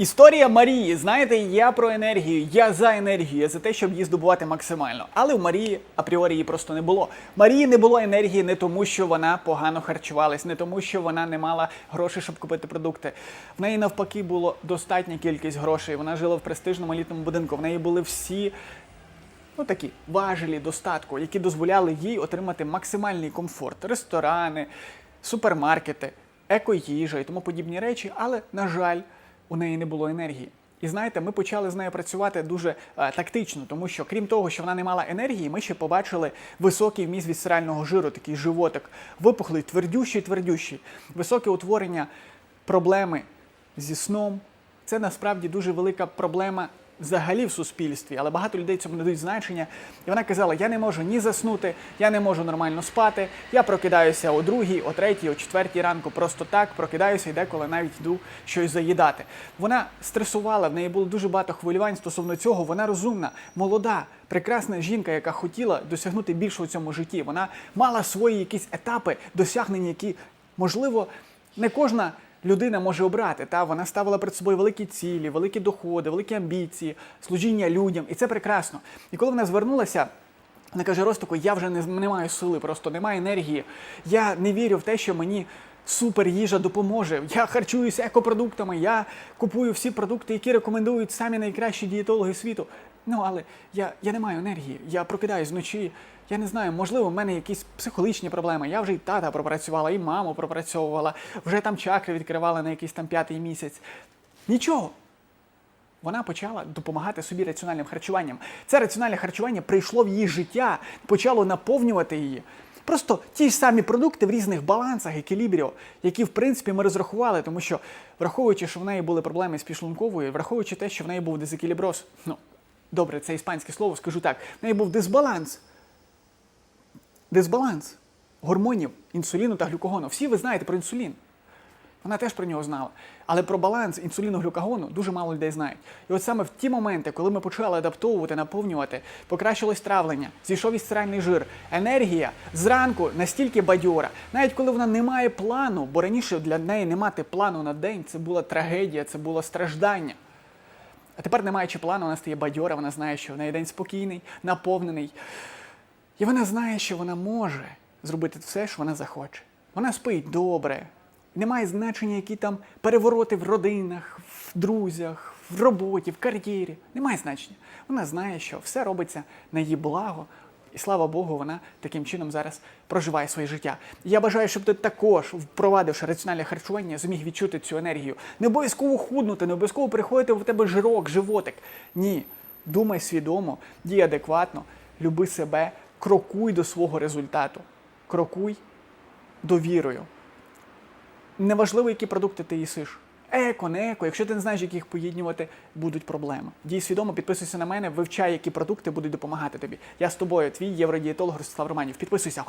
Історія Марії. Знаєте, я про енергію, я за енергію, я за те, щоб її здобувати максимально. Але в Марії апріорі її просто не було. Марії не було енергії не тому, що вона погано харчувалась, не тому, що вона не мала грошей, щоб купити продукти. В неї навпаки було достатня кількість грошей. Вона жила в престижному елітному будинку. В неї були всі ну такі важелі достатку, які дозволяли їй отримати максимальний комфорт. Ресторани, супермаркети, екоїжа і тому подібні речі, але, на жаль, у неї не було енергії. І знаєте, ми почали з нею працювати дуже е, тактично, тому що крім того, що вона не мала енергії, ми ще побачили високий вміст вісцерального жиру, такий животик, випухлий, твердющий, твердющий, високе утворення проблеми зі сном. Це насправді дуже велика проблема взагалі в суспільстві, але багато людей цьому не дають значення. І вона казала: я не можу ні заснути, я не можу нормально спати. Я прокидаюся о другій, о третій, о четвертій ранку, просто так прокидаюся і деколи навіть йду щось заїдати. Вона стресувала, в неї було дуже багато хвилювань стосовно цього. Вона розумна, молода, прекрасна жінка, яка хотіла досягнути більше у цьому житті. Вона мала свої якісь етапи досягнення, які можливо не кожна людина може обрати. Та вона ставила перед собою великі цілі, великі доходи, великі амбіції, служіння людям, і це прекрасно. І коли вона звернулася. Вона каже, Ростику, я вже не, не маю сили, просто немає енергії. Я не вірю в те, що мені супер їжа допоможе. Я харчуюся екопродуктами, я купую всі продукти, які рекомендують самі найкращі дієтологи світу. Ну, але я, я не маю енергії. Я прокидаюсь вночі. Я не знаю, можливо, в мене якісь психологічні проблеми. Я вже і тата пропрацювала, і маму пропрацьовувала, вже там чакри відкривала на якийсь там п'ятий місяць. Нічого. Вона почала допомагати собі раціональним харчуванням. Це раціональне харчування прийшло в її життя, почало наповнювати її. Просто ті ж самі продукти в різних балансах, екілібріо, які в принципі ми розрахували, тому що враховуючи, що в неї були проблеми з підшлунковою, враховуючи те, що в неї був дезекіліброз, ну добре, це іспанське слово, скажу так, в неї був дисбаланс. Дисбаланс гормонів, інсуліну та глюкогону. Всі ви знаєте про інсулін. Вона теж про нього знала. Але про баланс інсуліну глюкагону дуже мало людей знають. І от саме в ті моменти, коли ми почали адаптовувати, наповнювати, покращилось травлення, зійшов вісцеральний жир, енергія зранку настільки бадьора, навіть коли вона не має плану, бо раніше для неї не мати плану на день це була трагедія, це було страждання. А тепер, не маючи плану, вона стає бадьора, вона знає, що в неї день спокійний, наповнений. І вона знає, що вона може зробити все, що вона захоче. Вона спить добре. Немає значення, які там перевороти в родинах, в друзях, в роботі, в кар'єрі. Немає значення. Вона знає, що все робиться на її благо. І слава Богу, вона таким чином зараз проживає своє життя. Я бажаю, щоб ти також, впровадивши раціональне харчування, зміг відчути цю енергію. Не обов'язково худнути, не обов'язково приходити в тебе жирок, животик. Ні. Думай свідомо, дій адекватно, люби себе, крокуй до свого результату. Крокуй довірою. Неважливо, які продукти ти їсиш. Еко, не еко, якщо ти не знаєш, як їх поєднювати, будуть проблеми. Дій свідомо, підписуйся на мене, вивчай, які продукти будуть допомагати тобі. Я з тобою, твій євродієтолог Ростислав Романів. Підписуйся.